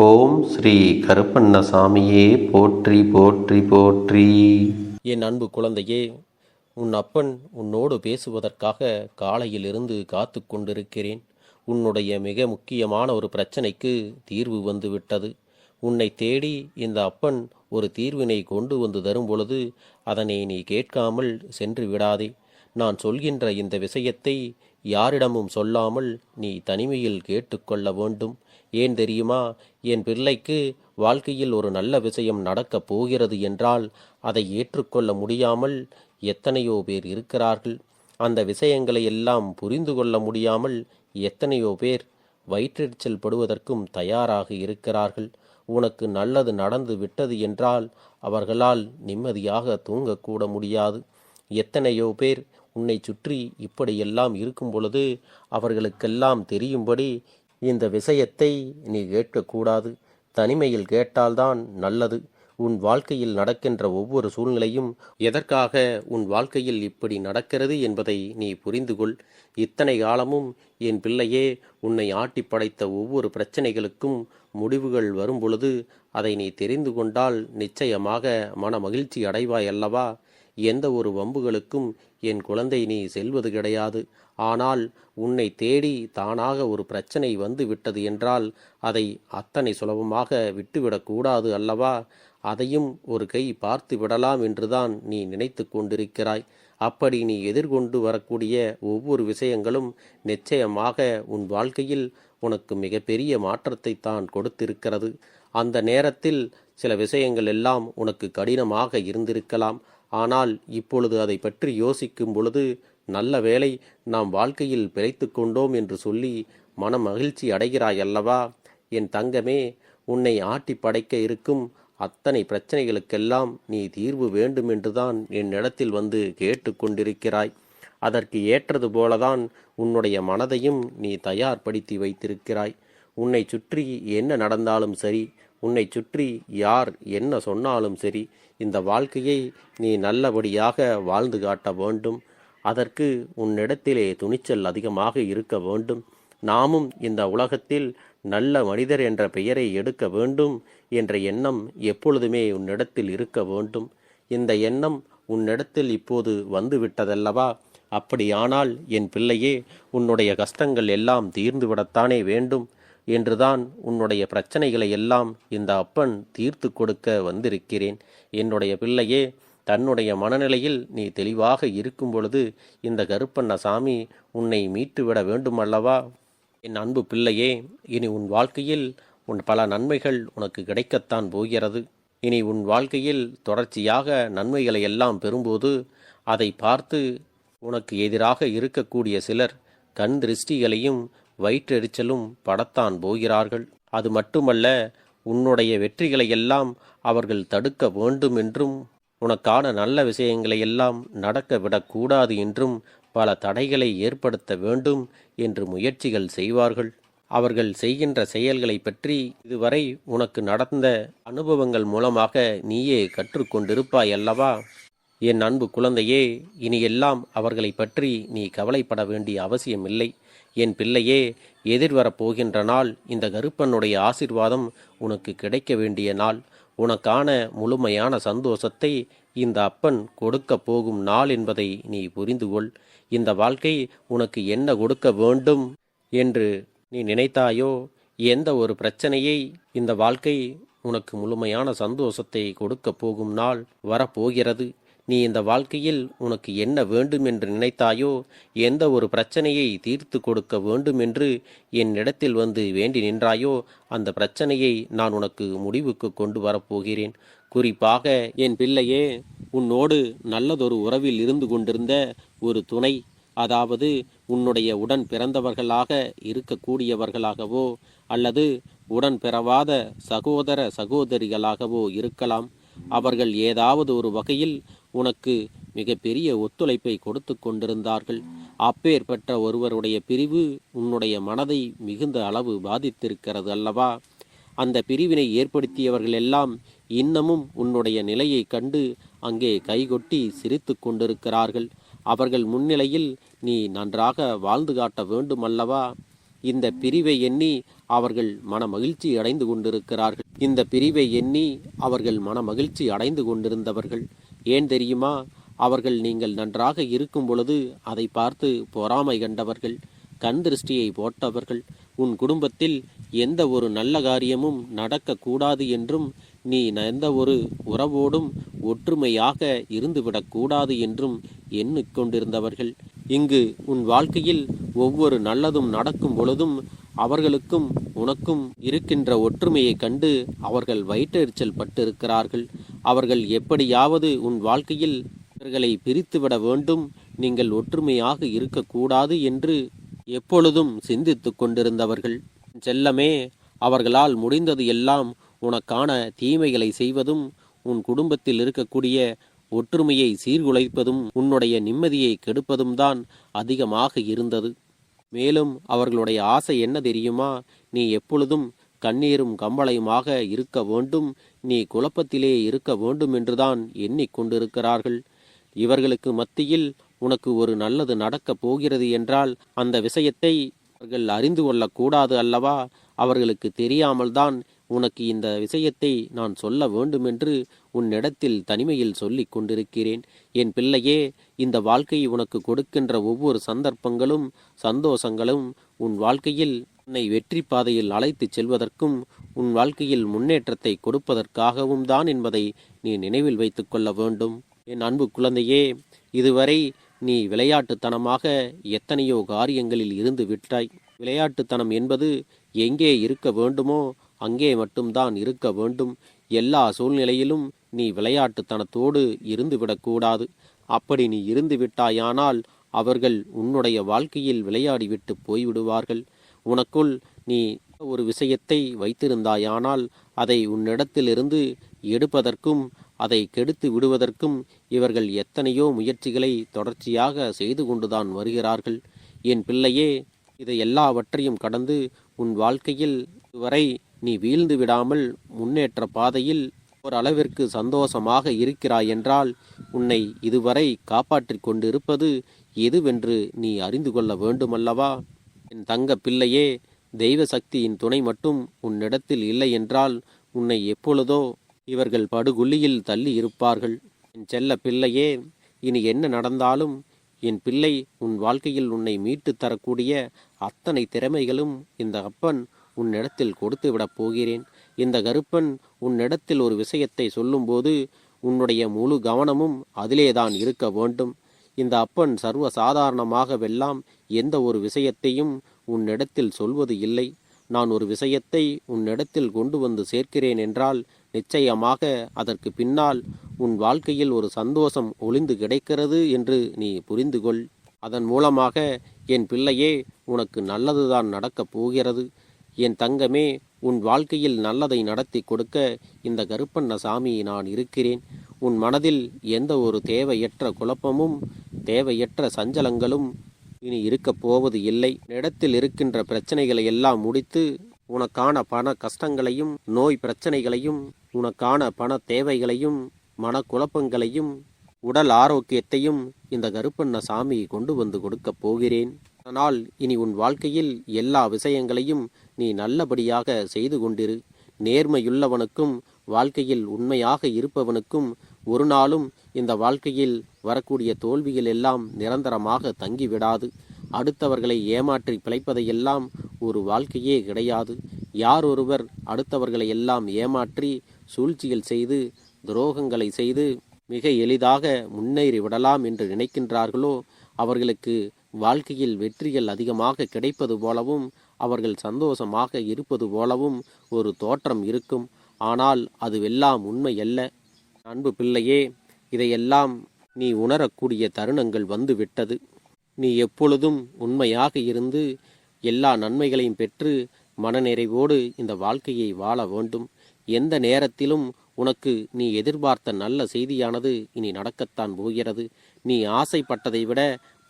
ஓம் ஸ்ரீ கருப்பண்ணசாமியே போற்றி போற்றி போற்றி. என் அன்பு குழந்தையே உன் அப்பன் உன்னோடு பேசுவதற்காக காலையிலிருந்து காத்து கொண்டிருக்கிறேன். உன்னுடைய மிக முக்கியமான ஒரு பிரச்சனைக்கு தீர்வு வந்துவிட்டது. உன்னை தேடி இந்த அப்பன் ஒரு தீர்வினை கொண்டு வந்து தரும் பொழுது அதனை நீ கேட்காமல் சென்று விடாதே. நான் சொல்கின்ற இந்த விஷயத்தை யாரிடமும் சொல்லாமல் நீ தனிமையில் கேட்டுக்கொள்ள வேண்டும். ஏன் தெரியுமா? என் பிள்ளைக்கு வாழ்க்கையில் ஒரு நல்ல விஷயம் நடக்கப் போகிறது என்றால் அதை ஏற்றுக்கொள்ள முடியாமல் எத்தனையோ பேர் இருக்கிறார்கள். அந்த விஷயங்களை எல்லாம் புரிந்து கொள்ள முடியாமல் எத்தனையோ பேர் வயிற்றெரிச்சல் படுவதற்கும் தயாராக இருக்கிறார்கள். உனக்கு நல்லது நடந்து விட்டது என்றால் அவர்களால் நிம்மதியாக தூங்கக்கூட முடியாது. எத்தனையோ பேர் உன்னை சுற்றி இப்படியெல்லாம் இருக்கும் பொழுது அவர்களுக்கெல்லாம் தெரியும்படி இந்த விஷயத்தை நீ கேட்கக்கூடாது. தனிமையில் கேட்டால்தான் நல்லது. உன் வாழ்க்கையில் நடக்கின்ற ஒவ்வொரு சூழ்நிலையும் எதற்காக உன் வாழ்க்கையில் இப்படி நடக்கிறது என்பதை நீ புரிந்து கொள். இத்தனை காலமும் என் பிள்ளையே உன்னை ஆட்டி படைத்த ஒவ்வொரு பிரச்சனைகளுக்கும் முடிவுகள் வரும்பொழுது அதை நீ தெரிந்து கொண்டால் நிச்சயமாக மன மகிழ்ச்சி அடைவாய் அல்லவா? எந்த ஒரு வம்புகளுக்கும் என் குழந்தை நீ செல்வது கிடையாது. ஆனால் உன்னை தேடி தானாக ஒரு பிரச்சனை வந்து விட்டது என்றால் அதை அத்தனை சுலபமாக விட்டுவிடக்கூடாது அல்லவா? அதையும் ஒரு கை பார்த்து விடலாம் என்றுதான் நீ நினைத்து கொண்டிருக்கிறாய். அப்படி நீ எதிர்கொண்டு வரக்கூடிய ஒவ்வொரு விஷயங்களும் நிச்சயமாக உன் வாழ்க்கையில் உனக்கு மிகப்பெரிய மாற்றத்தை தான் கொடுத்திருக்கிறது. அந்த நேரத்தில் சில விஷயங்கள் எல்லாம் உனக்கு கடினமாக இருந்திருக்கலாம். ஆனால் இப்பொழுது அதை பற்றி யோசிக்கும் பொழுது நல்ல வேளை நாம் வாழ்க்கையில் பிழைத்து கொண்டோம் என்று சொல்லி மன மகிழ்ச்சி அடைகிறாய் அல்லவா என் தங்கமே உன்னை ஆட்டி படைக்க இருக்கும் அத்தனை பிரச்சனைகளுக்கெல்லாம் நீ தீர்வு வேண்டும் என்றுதான் என்னிடத்தில் வந்து கேட்டுக்கொண்டிருக்கிறாய் அதற்கு ஏற்றது போலதான் உன்னுடைய மனதையும் நீ தயார்படுத்தி வைத்திருக்கிறாய். உன்னை சுற்றி என்ன நடந்தாலும் சரி உன்னை சுற்றி யார் என்ன சொன்னாலும் சரி இந்த வாழ்க்கையை நீ நல்லபடியாக வாழ்ந்து காட்ட வேண்டும். அதற்கு உன்னிடத்திலே துணிச்சல் அதிகமாக இருக்க வேண்டும். நாமும் இந்த உலகத்தில் நல்ல மனிதர் என்ற பெயரை எடுக்க வேண்டும் என்ற எண்ணம் எப்பொழுதுமே உன்னிடத்தில் இருக்க வேண்டும். இந்த எண்ணம் உன்னிடத்தில் இப்போது வந்துவிட்டதல்லவா? அப்படியானால் என் பிள்ளையே உன்னுடைய கஷ்டங்கள் எல்லாம் தீர்ந்துவிடத்தானே வேண்டும். என்றுதான் உன்னுடைய பிரச்சனைகளை எல்லாம் இந்த அப்பன் தீர்த்து கொடுக்க வந்திருக்கிறேன். என்னுடைய பிள்ளையே தன்னுடைய மனநிலையில் நீ தெளிவாக இருக்கும் பொழுது இந்த கருப்பண்ணசாமி உன்னை மீட்டுவிட வேண்டுமல்லவா? என் அன்பு பிள்ளையே இனி உன் வாழ்க்கையில் உன் பல நன்மைகள் உனக்கு கிடைக்கத்தான் போகிறது. இனி உன் வாழ்க்கையில் தொடர்ச்சியாக நன்மைகளை எல்லாம் பெறும்போது அதை பார்த்து உனக்கு எதிராக இருக்கக்கூடிய சிலர் கண் திருஷ்டிகளையும் வயிற்றெரிச்சலும் படத்தான் போகிறார்கள். அது மட்டுமல்ல உன்னுடைய வெற்றிகளை எல்லாம் அவர்கள் தடுக்க வேண்டும் என்றும் உனக்கான நல்ல விஷயங்களை எல்லாம் நடக்க விடக்கூடாது என்றும் பல தடைகளை ஏற்படுத்த வேண்டும் என்று முயற்சிகள் செய்வார்கள். அவர்கள் செய்கின்ற செயல்களை பற்றி இதுவரை உனக்கு நடந்த அனுபவங்கள் மூலமாக நீயே கற்றுக்கொண்டிருப்பாய் அல்லவா என் அன்பு குழந்தையே இனியெல்லாம் அவர்களை பற்றி நீ கவலைப்பட வேண்டிய அவசியமில்லை. என் பிள்ளையே எதிர்வரப் போகின்ற நாள் இந்த கருப்பனுடைய ஆசிர்வாதம் உனக்கு கிடைக்க வேண்டிய நாள். உனக்கான முழுமையான சந்தோஷத்தை இந்த அப்பன் கொடுக்க போகும் நாள் என்பதை நீ புரிந்து கொள் இந்த வாழ்க்கை உனக்கு என்ன கொடுக்க வேண்டும் என்று நீ நினைத்தாயோ எந்த ஒரு பிரச்சனையை இந்த வாழ்க்கை உனக்கு முழுமையான சந்தோஷத்தை கொடுக்க போகும் நாள் வரப்போகிறது. நீ இந்த வாழ்க்கையில் உனக்கு என்ன வேண்டும் என்று நினைத்தாயோ எந்த ஒரு பிரச்சனையை தீர்த்து கொடுக்க வேண்டும் என்று என்னிடத்தில் வந்து வேண்டி நின்றாயோ அந்த பிரச்சனையை நான் உனக்கு முடிவுக்கு கொண்டு வரப்போகிறேன். குறிப்பாக என் பிள்ளையே உன்னோடு நல்லதொரு உறவில் இருந்து கொண்டிருந்த ஒரு துணை அதாவது உன்னுடைய உடன் பிறந்தவர்களாக இருக்கக்கூடியவர்களாகவோ அல்லது உடன் பிறவாத சகோதர சகோதரிகளாகவோ இருக்கலாம். அவர்கள் ஏதாவது ஒரு வகையில் உனக்கு மிகப்பெரிய ஒத்துழைப்பை கொடுத்து கொண்டிருந்தார்கள். அப்பேற்பட்ட ஒருவருடைய பிரிவு உன்னுடைய மனதை மிகுந்த அளவு பாதித்திருக்கிறது அல்லவா? அந்த பிரிவினை ஏற்படுத்தியவர்கள் எல்லாம் இன்னமும் உன்னுடைய நிலையை கண்டு அங்கே கைகொட்டி சிரித்து கொண்டிருக்கிறார்கள். அவர்கள் முன்னிலையில் நீ நன்றாக வாழ்ந்து காட்ட வேண்டுமல்லவா? இந்த பிரிவை எண்ணி அவர்கள் மன மகிழ்ச்சி அடைந்து கொண்டிருக்கிறார்கள். இந்த பிரிவை எண்ணி அவர்கள் மன மகிழ்ச்சி அடைந்து கொண்டிருந்தவர்கள். ஏன் தெரியுமா? அவர்கள் நீங்கள் நன்றாக இருக்கும் பொழுது அதை பார்த்து பொறாமை கண்டவர்கள் கண் திருஷ்டியை போட்டவர்கள். உன் குடும்பத்தில் எந்த ஒரு நல்ல காரியமும் நடக்கக்கூடாது என்றும் நீ எந்த ஒரு உறவோடும் ஒற்றுமையாக இருந்துவிடக்கூடாது என்றும் எண்ணிக்கொண்டிருந்தவர்கள் இங்கு உன் வாழ்க்கையில் ஒவ்வொரு நல்லதும் நடக்கும் பொழுதும் அவர்களுக்கும் உனக்கும் இருக்கின்ற ஒற்றுமையை கண்டு அவர்கள் வயிற்றெரிச்சல் பட்டிருக்கிறார்கள். அவர்கள் எப்படியாவது உன் வாழ்க்கையில் இவர்களை பிரித்துவிட வேண்டும். நீங்கள் ஒற்றுமையாக இருக்கக்கூடாது என்று எப்பொழுதும் சிந்தித்து கொண்டிருந்தவர்கள். செல்லமே அவர்களால் முடிந்தது எல்லாம் உனக்கான தீமைகளை செய்வதும் உன் குடும்பத்தில் இருக்கக்கூடிய ஒற்றுமையை சீர்குலைப்பதும் உன்னுடைய நிம்மதியை கெடுப்பதும் தான் அதிகமாக இருந்தது. மேலும் அவர்களுடைய ஆசை என்ன தெரியுமா? நீ எப்பொழுதும் கண்ணீரும் கம்பளையுமாக இருக்க வேண்டும் நீ குழப்பத்திலே இருக்க வேண்டும் என்றுதான் எண்ணிக்கொண்டிருக்கிறார்கள் இவர்களுக்கு மத்தியில் உனக்கு ஒரு நல்லது நடக்கப் போகிறது என்றால் அந்த விஷயத்தை அவர்கள் அறிந்து கொள்ளக்கூடாது அல்லவா? அவர்களுக்கு தெரியாமல்தான் உனக்கு இந்த விஷயத்தை நான் சொல்ல வேண்டுமென்று உன்னிடத்தில் தனிமையில் சொல்லிக் கொண்டிருக்கிறேன். என் பிள்ளையே இந்த வாழ்க்கை உனக்கு கொடுக்கின்ற ஒவ்வொரு சந்தர்ப்பங்களும் சந்தோஷங்களும் உன் வாழ்க்கையில் உன்னை வெற்றி பாதையில் அழைத்துச் செல்வதற்கும் உன் வாழ்க்கையில் முன்னேற்றத்தை கொடுப்பதற்காகவும் தான் என்பதை நீ நினைவில் வைத்துக்கொள்ள வேண்டும். என் அன்பு குழந்தையே இதுவரை நீ விளையாட்டுத்தனமாக எத்தனையோ காரியங்களில் இருந்து விட்டாய். விளையாட்டுத்தனம் என்பது எங்கே இருக்க வேண்டுமோ அங்கே மட்டும்தான் இருக்க வேண்டும். எல்லா சூழ்நிலையிலும் நீ விளையாட்டுத்தனத்தோடு இருந்துவிடக்கூடாது அப்படி நீ இருந்து விட்டாயானால் அவர்கள் உன்னுடைய வாழ்க்கையில் விளையாடிவிட்டு போய்விடுவார்கள். உனக்குள் நீ ஒரு விஷயத்தை வைத்திருந்தாயானால் அதை உன்னிடத்திலிருந்து எடுப்பதற்கும் அதை கெடுத்து விடுவதற்கும் இவர்கள் எத்தனையோ முயற்சிகளை தொடர்ச்சியாக செய்து கொண்டுதான் வருகிறார்கள். என் பிள்ளையே இதை எல்லாவற்றையும் கடந்து உன் வாழ்க்கையில் இதுவரை நீ வீழ்ந்து விடாமல் முன்னேற்ற பாதையில் ஓரளவிற்கு சந்தோஷமாக இருக்கிறாய் என்றால் உன்னை இதுவரை காப்பாற்றிக் கொண்டிருப்பது எதுவென்று நீ அறிந்து கொள்ள வேண்டுமல்லவா? என் தங்க பிள்ளையே தெய்வ சக்தியின் துணை மட்டும் உன்னிடத்தில் இல்லை என்றால் உன்னை எப்பொழுதோ இவர்கள் படுகுழியில் தள்ளி இருப்பார்கள். என் செல்ல பிள்ளையே இனி என்ன நடந்தாலும் என் பிள்ளை உன் வாழ்க்கையில் உன்னை மீட்டு தரக்கூடிய அத்தனை திறமைகளும் இந்த அப்பன் உன்னிடத்தில் கொடுத்து விடப் போகிறேன். இந்த கருப்பன் உன்னிடத்தில் ஒரு விஷயத்தை சொல்லும்போது உன்னுடைய முழு கவனமும் அதிலேதான் இருக்க வேண்டும். இந்த அப்பன் சர்வ சாதாரணமாகவெல்லாம் எந்த ஒரு விஷயத்தையும் உன்னிடத்தில் சொல்வது இல்லை. நான் ஒரு விஷயத்தை உன்னிடத்தில் கொண்டு வந்து சேர்க்கிறேன் என்றால் நிச்சயமாக அதற்கு பின்னால் உன் வாழ்க்கையில் ஒரு சந்தோஷம் ஒளிந்து கிடைக்கிறது என்று நீ புரிந்து கொள் அதன் மூலமாக என் பிள்ளையே உனக்கு நல்லதுதான் நடக்கப் போகிறது. என் தங்கமே உன் வாழ்க்கையில் நல்லதை நடத்தி கொடுக்க இந்த கருப்பண்ண சாமி நான் இருக்கிறேன். உன் மனதில் எந்த ஒரு தேவையற்ற குழப்பமும் தேவையற்ற சஞ்சலங்களும் இனி இருக்கப் போவது இல்லை. இடத்தில் இருக்கின்ற பிரச்சனைகளை எல்லாம் முடித்து உனக்கான பண கஷ்டங்களையும் நோய் பிரச்சனைகளையும் உனக்கான பண தேவைகளையும் மனக்குழப்பங்களையும் உடல் ஆரோக்கியத்தையும் இந்த கருப்பண்ண சாமி கொண்டு வந்து கொடுக்கப் போகிறேன். ஆனால் இனி உன் வாழ்க்கையில் எல்லா விஷயங்களையும் நீ நல்லபடியாக செய்து கொண்டிரு. நேர்மையுள்ளவனுக்கும் வாழ்க்கையில் உண்மையாக இருப்பவனுக்கும் ஒரு நாளும் இந்த வாழ்க்கையில் வரக்கூடிய தோல்விகள் எல்லாம் நிரந்தரமாக தங்கிவிடாது. அடுத்தவர்களை ஏமாற்றி பிழைப்பதையெல்லாம் ஒரு வாழ்க்கையே கிடையாது. யார் ஒருவர் அடுத்தவர்களை எல்லாம் ஏமாற்றி சூழ்ச்சிகள் செய்து துரோகங்களை செய்து மிக எளிதாக முன்னேறி விடலாம் என்று நினைக்கின்றார்களோ அவர்களுக்கு வாழ்க்கையில் வெற்றிகள் அதிகமாக கிடைப்பது போலவும் அவர்கள் சந்தோஷமாக இருப்பது போலவும் ஒரு தோற்றம் இருக்கும். ஆனால் அதுவெல்லாம் உண்மையல்ல. அன்பு பிள்ளையே இதையெல்லாம் நீ உணரக்கூடிய தருணங்கள் வந்துவிட்டது. நீ எப்பொழுதும் உண்மையாக இருந்து எல்லா நன்மைகளையும் பெற்று மனநிறைவோடு இந்த வாழ்க்கையை வாழ வேண்டும். எந்த நேரத்திலும் உனக்கு நீ எதிர்பார்த்த நல்ல செய்தியானது இனி நடக்கத்தான் போகிறது. நீ ஆசைப்பட்டதை விட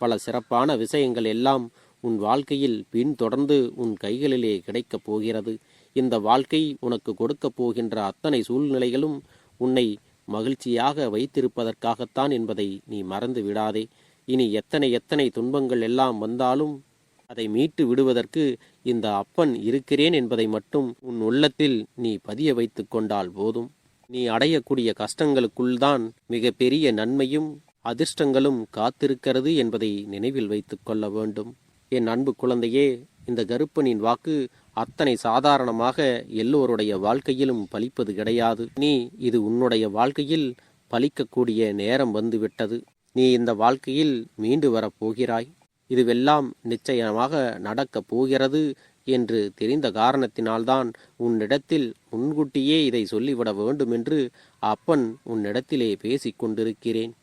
பல சிறப்பான விஷயங்கள் எல்லாம் உன் வாழ்க்கையில் பின் தொடர்ந்து உன் கைகளிலே கிடைக்கப் போகிறது. இந்த வாழ்க்கை உனக்கு கொடுக்கப் போகின்ற அத்தனை சூழ்நிலைகளும் உன்னை மகிழ்ச்சியாக வைத்திருப்பதற்காகத்தான் என்பதை நீ மறந்து விடாதே. இனி எத்தனை எத்தனை துன்பங்கள் எல்லாம் வந்தாலும் அதை மீட்டு விடுவதற்கு இந்த அப்பன் இருக்கிறேன் என்பதை மட்டும் உன் உள்ளத்தில் நீ பதிய வைத்து கொண்டால் போதும். நீ அடையக்கூடிய கஷ்டங்களுக்குள்தான் மிகப்பெரிய நன்மையும் அதிர்ஷ்டங்களும் காத்திருக்கிறது என்பதை நினைவில் வைத்துக்கொள்ள வேண்டும். என் அன்பு குழந்தையே இந்த கருப்பனின் வாக்கு அத்தனை சாதாரணமாக எல்லோருடைய வாழ்க்கையிலும் பலிப்பது கிடையாது. நீ இது உன்னுடைய வாழ்க்கையில் பலிக்கக்கூடிய நேரம் வந்துவிட்டது. நீ இந்த வாழ்க்கையில் மீண்டு வரப் போகிறாய். இதுவெல்லாம் நிச்சயமாக நடக்கப் போகிறது என்று தெரிந்த காரணத்தினால்தான் உன்னிடத்தில் முன்கூட்டியே இதை சொல்லிவிட வேண்டுமென்று அப்பன் உன்னிடத்திலே பேசிக் கொண்டிருக்கிறேன்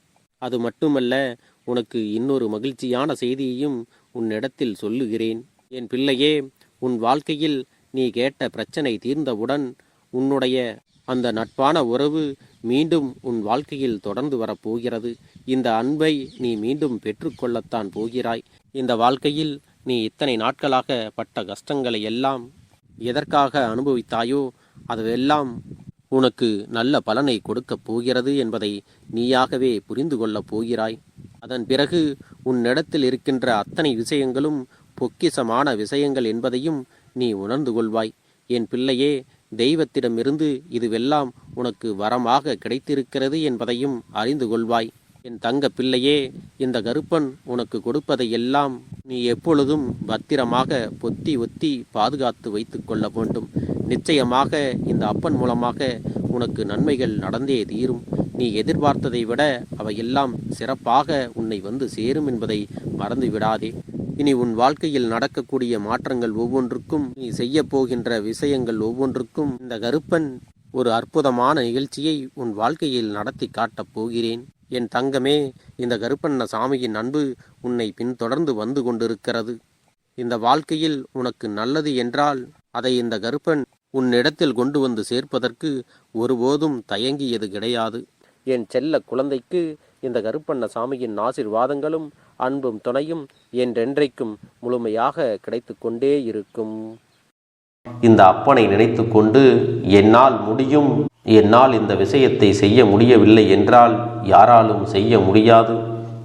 அது மட்டுமல்ல உனக்கு இன்னொரு மகிழ்ச்சியான செய்தியையும் உன்னிடத்தில் சொல்லுகிறேன். என் பிள்ளையே உன் வாழ்க்கையில் நீ கேட்ட பிரச்சனை தீர்ந்தவுடன் உன்னுடைய அந்த நட்பான உறவு மீண்டும் உன் வாழ்க்கையில் தொடர்ந்து வரப்போகிறது இந்த அன்பை நீ மீண்டும் பெற்றுக்கொள்ளத்தான் போகிறாய். இந்த வாழ்க்கையில் நீ இத்தனை நாட்களாக பட்ட கஷ்டங்களை எல்லாம் எதற்காக அனுபவித்தாயோ அதுவெல்லாம் உனக்கு நல்ல பலனை கொடுக்கப் போகிறது என்பதை நீயாகவே புரிந்து கொள்ளப் போகிறாய். அதன் பிறகு உன்னிடத்தில் இருக்கின்ற அத்தனை விஷயங்களும் பொக்கிசமான விஷயங்கள் என்பதையும் நீ உணர்ந்து கொள்வாய். என் பிள்ளையே தெய்வத்திடமிருந்து இதுவெல்லாம் உனக்கு வரமாக கிடைத்திருக்கிறது என்பதையும் அறிந்து கொள்வாய். என் தங்க பிள்ளையே இந்த கருப்பன் உனக்கு கொடுப்பதை எல்லாம் நீ எப்பொழுதும் பத்திரமாக பொத்தி ஒத்தி பாதுகாத்து வைத்து கொள்ள வேண்டும். நிச்சயமாக இந்த அப்பன் மூலமாக உனக்கு நன்மைகள் நடந்தே தீரும். நீ எதிர்பார்த்ததை விட அவையெல்லாம் சிறப்பாக உன்னை வந்து சேரும் என்பதை மறந்து விடாதே இனி உன் வாழ்க்கையில் நடக்கக்கூடிய மாற்றங்கள் ஒவ்வொன்றுக்கும் நீ செய்ய போகின்ற விஷயங்கள் ஒவ்வொன்றுக்கும் இந்த கருப்பன் ஒரு அற்புதமான நிகழ்ச்சியை உன் வாழ்க்கையில் நடத்தி காட்டப் போகிறேன். என் தங்கமே இந்த கருப்பண்ண சாமியின் அன்பு உன்னை பின்தொடர்ந்து வந்து கொண்டிருக்கிறது. இந்த வாழ்க்கையில் உனக்கு நல்லது என்றால் அதை இந்த கருப்பன் உன்னிடத்தில் கொண்டு வந்து சேர்ப்பதற்கு ஒருபோதும் தயங்கியது கிடையாது. என் செல்ல குழந்தைக்கு இந்த கருப்பண்ண சாமியின் ஆசிர்வாதங்களும் அன்பும் துணையும் என்றென்றைக்கும் முழுமையாக கிடைத்து கொண்டே இருக்கும். இந்த அப்பனை நினைத்து கொண்டு என்னால் முடியும். என்னால் இந்த விஷயத்தை செய்ய முடியவில்லை என்றால் யாராலும் செய்ய முடியாது.